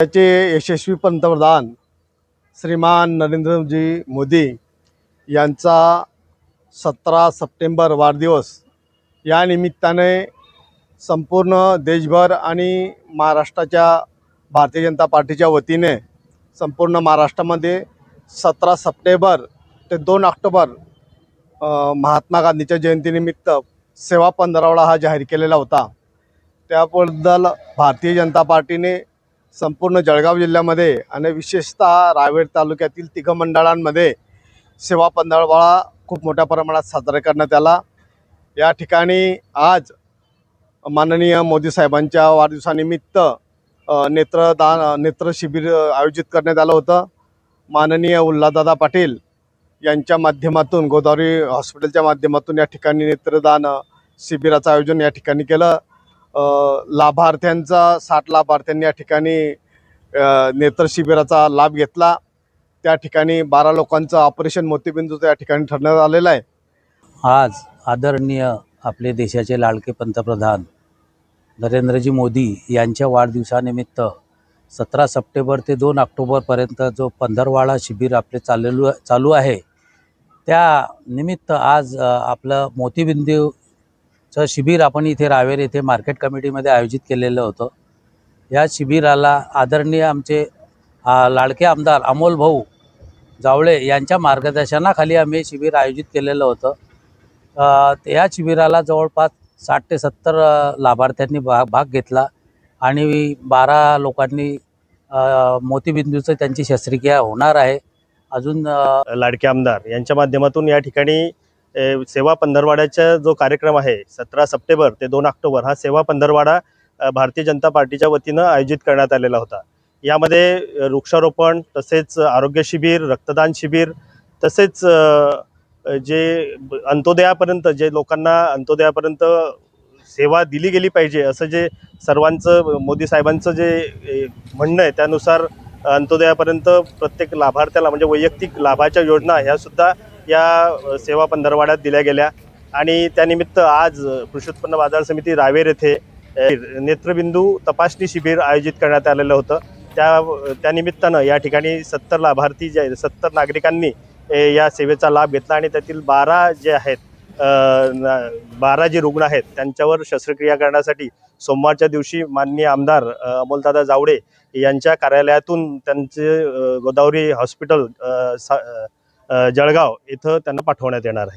त्याचे यशस्वी पंतप्रधान श्रीमान नरेंद्रजी मोदी यांचा सतरा सप्टेंबर वाढदिवस या निमित्ताने संपूर्ण देशभर आणि महाराष्ट्राच्या भारतीय जनता पार्टीच्या वतीने संपूर्ण महाराष्ट्रामध्ये सतरा सप्टेंबर ते दोन ऑक्टोबर महात्मा गांधीच्या जयंतीनिमित्त सेवा पंधरावडा हा जाहीर केलेला होता. त्याबद्दल भारतीय जनता पार्टीने संपूर्ण जळगाव जिल्ह्यामध्ये आणि विशेषतः रावेर तालुक्यातील तिघ मंडळांमध्ये सेवा पंधरावडा खूप मोठ्या प्रमाणात साजरा करण्यात आला. या ठिकाणी आज माननीय मोदी साहेबांच्या वाढदिवसानिमित्त नेत्रदान नेत्र शिबिर आयोजित करण्यात आलं होतं. माननीय उल्हादादा पाटील यांच्या माध्यमातून गोदावरी हॉस्पिटलच्या माध्यमातून या ठिकाणी नेत्रदान शिबिराचं आयोजन या ठिकाणी केलं. लाभार्थ्यांचा साठ लाभार्थ्यांनी या ठिकाणी नेत्र शिबिराचा लाभ घेतला. त्या ठिकाणी बारा लोकांचं ऑपरेशन मोतीबिंदूचं या ठिकाणी ठरण्यात आलेलं आहे. आज आदरणीय आपले देशाचे लाडके पंतप्रधान नरेंद्रजी मोदी यांच्या वाढदिवसानिमित्त सतरा सप्टेंबर ते दोन ऑक्टोबरपर्यंत जो पंधरवाडा शिबिर आपले चाललेलो चालू आहे त्या निमित्त आज आपलं मोतीबिंदूचं शिबिर आपण इथे रावेर येथे मार्केट कमिटीमध्ये आयोजित केलेलं होतं. या शिबिराला आदरणीय आमचे लाडके आमदार अमोल भाऊ जावळे यांच्या मार्गदर्शनाखाली आम्ही शिबिर आयोजित केलेलं होतं. या शिबिराला जवळपास साठ ते सत्तर लाभार्थ्यांनी भा भाग घेतला आणि बारा लोकांनी मोतीबिंदूचं त्यांची शस्त्रक्रिया होणार आहे. अजून लाडके आमदार यांच्या माध्यमातून या ठिकाणी सेवा पंधरवाड्याचा जो कार्यक्रम आहे सतरा सप्टेंबर ते दोन ऑक्टोबर हा सेवा पंधरवाडा भारतीय जनता पार्टीच्या वतीनं आयोजित करण्यात आलेला होता. यामध्ये वृक्षारोपण तसेच आरोग्य शिबिर रक्तदान शिबिर तसेच जे अंत्योदयापर्यंत जे लोकांना अंत्योदयापर्यंत सेवा दिली गेली पाहिजे असं जे सर्वांचं मोदी साहेबांचं जे म्हणणं आहे त्यानुसार अंत्योदयापर्यंत प्रत्येक लाभार्थ्याला म्हणजे वैयक्तिक लाभाच्या योजना ह्यासुद्धा या सेवा पंधरवाड्यात दिल्या गेल्या. आणि त्यानिमित्त आज कृषी उत्पन्न बाजार समिती रावेर येथे नेत्रबिंदू तपासणी शिबिर आयोजित करण्यात आलेलं होतं. त्या त्यानिमित्तानं या ठिकाणी सत्तर लाभार्थी जे सत्तर नागरिकांनी या सेवेचा लाभ घेतला आणि त्यातील बारा जे आहेत बारा जे रुग्ण आहेत त्यांच्यावर शस्त्रक्रिया करण्यासाठी सोमवारच्या दिवशी माननीय आमदार अमोलदादा जावडे यांच्या कार्यालयातून त्यांचे गोदावरी हॉस्पिटल जळगाव इथं त्यांना पाठवण्यात येणार आहे.